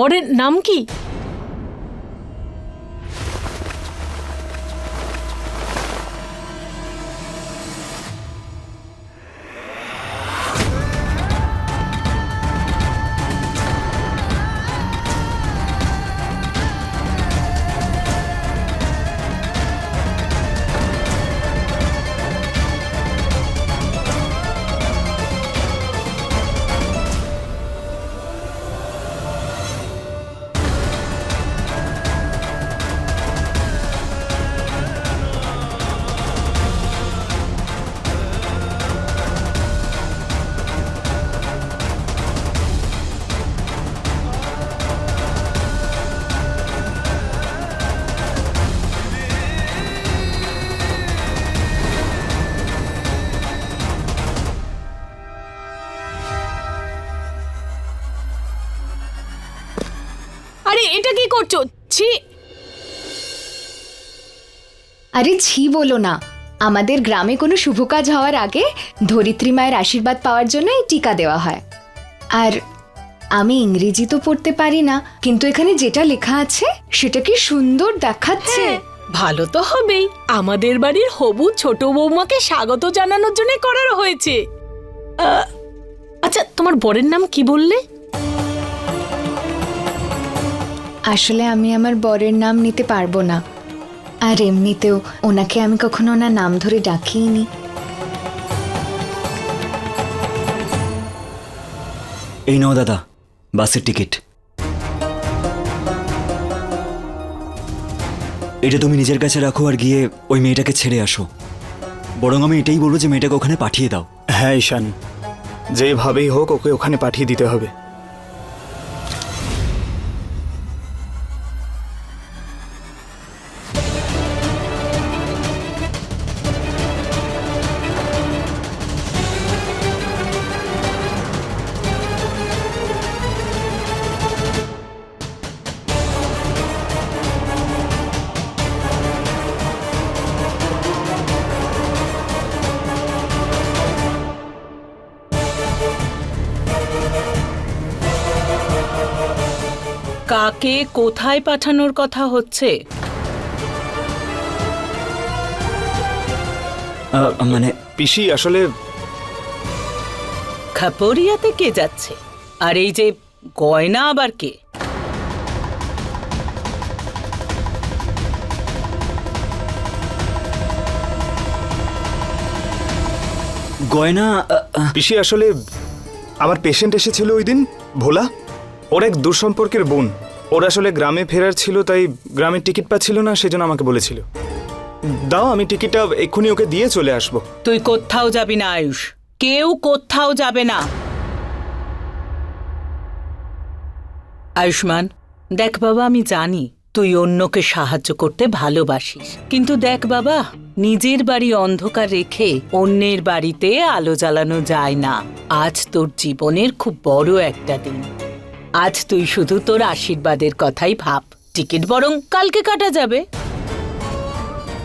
বরের নাম কি? ছি আরে ছি বলো না। আমাদের গ্রামে কোনো শুভ কাজ হওয়ার আগে ধরিত্রী মায়ের আশীর্বাদ পাওয়ার জন্য এই টিকা দেওয়া হয়। আর আমি ইংরেজি তো পড়তে পারি না কিন্তু এখানে যেটা লেখা আছে সেটা কি সুন্দর দেখাচ্ছে। হ্যাঁ, ভালো তো হবেই। আমাদের বাড়ির হবু ছোট বৌমাকে স্বাগত জানানোর জন্য করার হয়েছে। আচ্ছা তোমার বরের নাম কি বললে? আসলে আমি আমার বরের নাম নিতে পারব না। আর এমনিতেও ওনাকে আমি কখনো ওনার নাম ধরে ডাকিনি এই নাও দাদা বাসের টিকিট। এটা তুমি নিজের কাছে রাখো আর গিয়ে ওই মেয়েটাকে ছেড়ে আসো। বরং আমি এটাই বলব যে মেয়েটাকে ওখানে পাঠিয়ে দাও। হ্যাঁ ঈশান। যেভাবেই হোক ওকে ওখানে পাঠিয়ে দিতে হবে। কাকে কোথায় পাঠানোর কথা হচ্ছে? আহ, মানে পিসি আসলে খাপড়িয়াতে কে যাচ্ছে? আর এই যে গয়না আবার কে? গয়না পিসি আসলে আমার পেশেন্ট এসেছিল ওই দিন ভোলা। ওর এক দূরসম্পর্কের বোন। ওর আসলে গ্রামে ফেরার ছিল, তাই গ্রামের টিকিট পাচ্ছিল না, সেজন্য আমাকে বলেছিল। দাও, আমি টিকিটটা এক্ষুনি ওকে দিয়ে চলে আসব। তুই কোথাও যাবি না, আয়ুষ। কেউ কোথাও যাবে না। আয়ুষ্মান, দেখ বাবা, আমি জানি তুই অন্যকে সাহায্য করতে ভালোবাসিস। কিন্তু দেখ বাবা, নিজের বাড়ি অন্ধকার রেখে অন্যের বাড়িতে আলো জ্বালানো যায় না। আজ তোর জীবনের খুব বড় একটা দিন। আজ তুই শুধু তোর আশীর্বাদের কথাই ভাব। টিকিট বরং কালকে কাটা যাবে।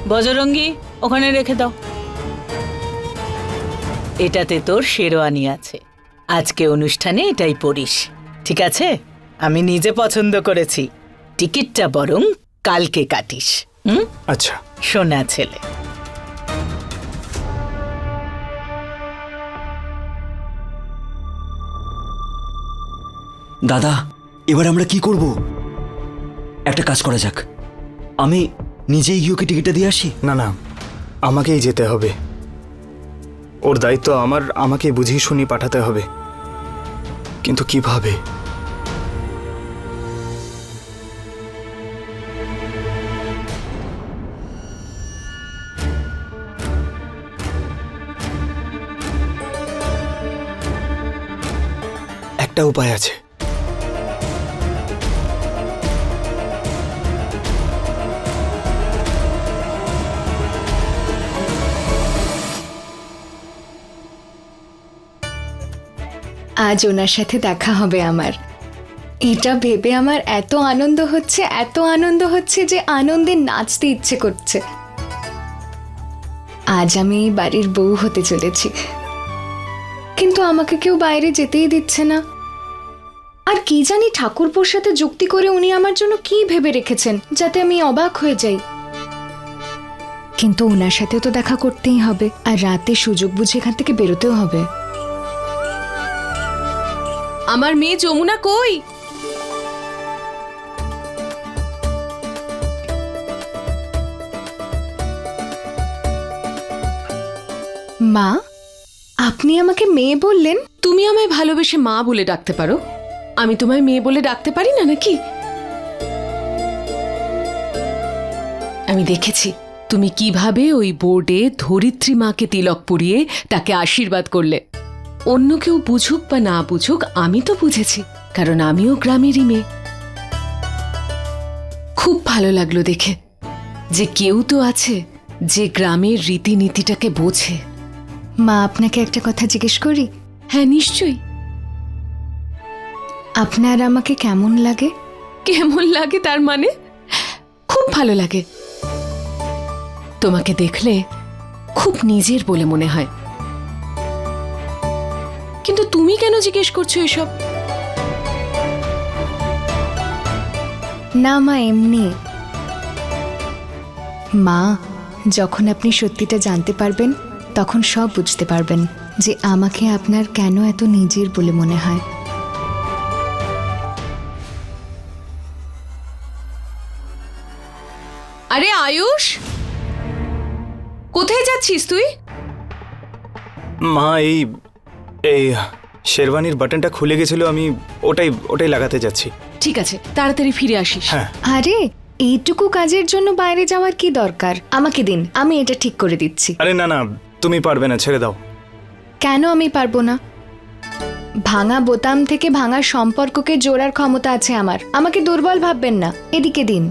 বজরঙ্গি ওখানে রেখে দাও। এটাতে তোর শেরওয়ানি আছে। আজকে অনুষ্ঠানে এটাই পড়িস। ঠিক আছে? আমি নিজে পছন্দ করেছি। টিকিটটা বরং কালকে কাটিস। হুম? আচ্ছা। সোনা ছেলে। দাদা, এবার আমরা কি করব? একটা কাজ করা যাক। আমি নিজেই গিয়ে ওকে টিকিটটা দিয়ে আসি? না না, আমাকেই যেতে হবে। ওর দায়িত্ব আমার, আমাকে বুঝিয়ে শুনিয়ে পাঠাতে হবে। কিন্তু কীভাবে? একটা উপায় আছে। আজ ওনার সাথে দেখা হবে আমার। এটা ভেবে আমার এত আনন্দ হচ্ছে, এত আনন্দ হচ্ছে যে আনন্দে নাচতে ইচ্ছে করছে। আজ আমি এই বাড়ির বউ হতে চলেছি। কিন্তু আমাকে কেউ বাইরে যেতেই দিচ্ছে না। আর কি জানি ঠাকুরপোর সাথে যুক্তি করে উনি আমার জন্য কি ভেবে রেখেছেন, যাতে আমি অবাক হয়ে যাই। কিন্তু ওনার সাথেও তো দেখা করতেই হবে, আর রাতে সুযোগ বুঝে এখান থেকে বেরোতেও হবে। আমার মেয়ে যমুনা কই? মা আপনি আমাকে মেয়ে বললেন? তুমি আমায় ভালোবেসে মা বলে ডাকতে পারো। আমি তোমায় মেয়ে বলে ডাকতে পারি না নাকি? আমি দেখেছি তুমি কীভাবে ওই বোর্ডে ধরিত্রী মাকে তিলক পরিয়ে তাকে আশীর্বাদ করলে। অন্য কেউ বুঝুক বা না বুঝুক আমি তো বুঝেছি কারণ আমিও গ্রামেরই মেয়ে। খুব ভালো লাগল দেখে যে কেউ তো আছে যে গ্রামের রীতিনীতিটাকে বোঝে। মা আপনাকে একটা কথা জিজ্ঞেস করি? হ্যাঁ নিশ্চয়ই। আপনার আমাকে কেমন লাগে? কেমন লাগে তার মানে? খুব ভালো লাগে। তোমাকে দেখলে খুব নিজের বলে মনে হয়। তুমি কেন জিজ্ঞেস করছ এসব? না মা এমনি। মা যখন আপনি সত্যিটা জানতে পারবেন তখন সব বুঝতে পারবেন যে আমাকে আপনার কেন এত নিজের বলে মনে হয়। আরে আয়ুষ! কোথায় যাচ্ছিস তুই? মা এই এই শেরওয়ানির বাটনটা খুলে গেছিল আমি ওটাই ওটাই লাগাতে যাচ্ছি। ঠিক আছে তাড়াতাড়ি ফিরে আসিস। হ্যাঁ। আরে এইটুকু কাজের জন্য বাইরে যাওয়ার কি দরকার? আমাকে দিন আমি এটা ঠিক করে দিচ্ছি। আরে না না তুমি পারবে না ছেড়ে দাও। কেন আমি পারব না? ভাঙা বোতাম থেকে ভাঙা সম্পর্ককে জোড়ার ক্ষমতা আছে আমার। আমাকে দুর্বল ভাববেন না। এদিকে দিন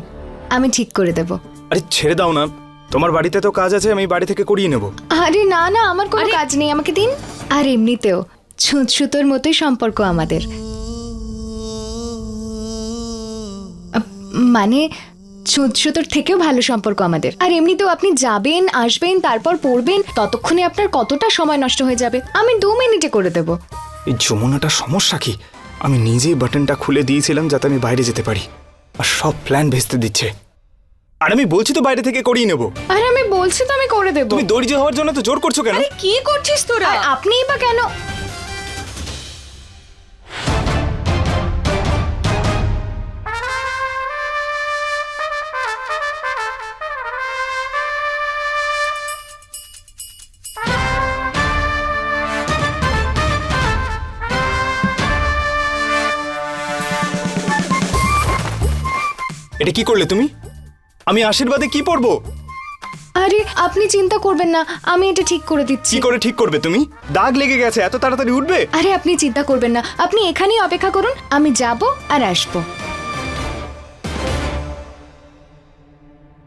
আমি ঠিক করে দেব। আরে ছেড়ে দাও না তোমার বাড়িতে তো কাজ আছে আমি বাড়ি থেকে করিয়ে নেব। আরে না না আমার কোনো কাজ নেই আমাকে দিন। আর এমনিতেও ছুঁচ সুতোর মতোই সম্পর্ক আমাদের। মানে সুতোর থেকেও ভালো সম্পর্ক আমাদের। আর এমনিতেও আপনি যাবেন আসবেন তারপর পড়বেন ততক্ষণে আপনার কতটা সময় নষ্ট হয়ে যাবে আমি দু মিনিটে করে দেব। এই যমুনাটার সমস্যা কি? আমি নিজেই বাটনটা খুলে দিয়েছিলাম যাতে আমি বাইরে যেতে পারি। আর সব প্ল্যান ভেস্তে দিচ্ছে। আর আমি বলছি তো বাইরে থেকে করিয়ে নেব। আর আমি বলছি তো আমি করে দেব। তুমি দরিদ্র হওয়ার জন্য তো জোর করছ কেন? কি করছিস তোরা? আর আপনিই বা কেন এটা কি করলে তুমি? আমি আশীর্বাদে কি পড়ব? আরে আপনি চিন্তা করবেন না আমি এটা ঠিক করে দিচ্ছি। কি করে ঠিক করবে তুমি? দাগ লেগে গেছে এত তাড়াতাড়ি উঠবে? আরে আপনি চিন্তা করবেন না আপনি এখানেই অপেক্ষা করুন আমি যাব আর আসব।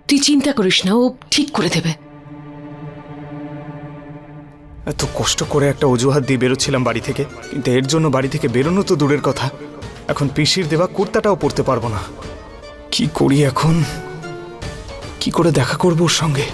তুই চিন্তা করিস না ও ঠিক করে দেবে। এত কষ্ট করে একটা অজুহাত দিয়ে বেরোচ্ছিলাম বাড়ি থেকে কিন্তু এর জন্য বাড়ি থেকে বেরোনো তো দূরের কথা। এখন পিসির দেওয়া কুর্তাটাও পরতে পারব না। কি করি এখন? কি করে দেখা করব ওর সঙ্গে?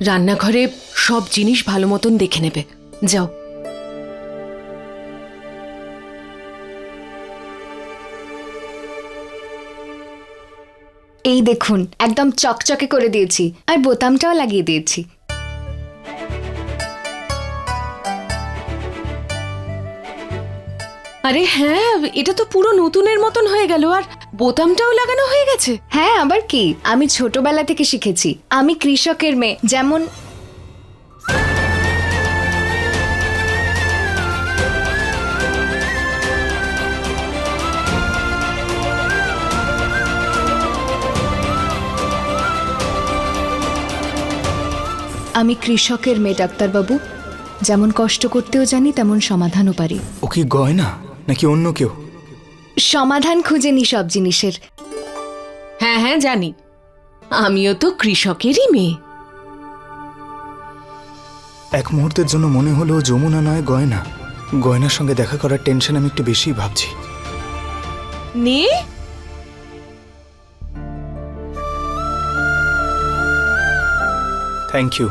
রান্নাঘরে সব জিনিস ভালো মতন দেখে নেবে। যাও। এই দেখুন একদম চকচকে করে দিয়েছি আর বোতামটাও লাগিয়ে দিয়েছি। আরে হ্যাঁ এটা তো পুরো নতুনের মতন হয়ে গেল আর বোতামটাও লাগানো হয়ে গেছে? হ্যাঁ আবার কি? আমি ছোটবেলা থেকে শিখেছি। আমি কৃষকের মেয়ে যেমন আমি কৃষকের মেয়ে ডাক্তারবাবু। যেমন কষ্ট করতেও জানি তেমন সমাধানও পারি। ও কি গয়না নাকি অন্য কেউ? সমাধান খুঁজে নি সব জিনিসের। হ্যাঁ হ্যাঁ জানি। আমিও তো কৃষকেরই মেয়ে। এক মুহূর্তের জন্য মনে হলো যমুনা নয় গয়না। গয়নার সঙ্গে দেখা করার টেনশন আমি একটু বেশি ভাবছি। নে। Thank you.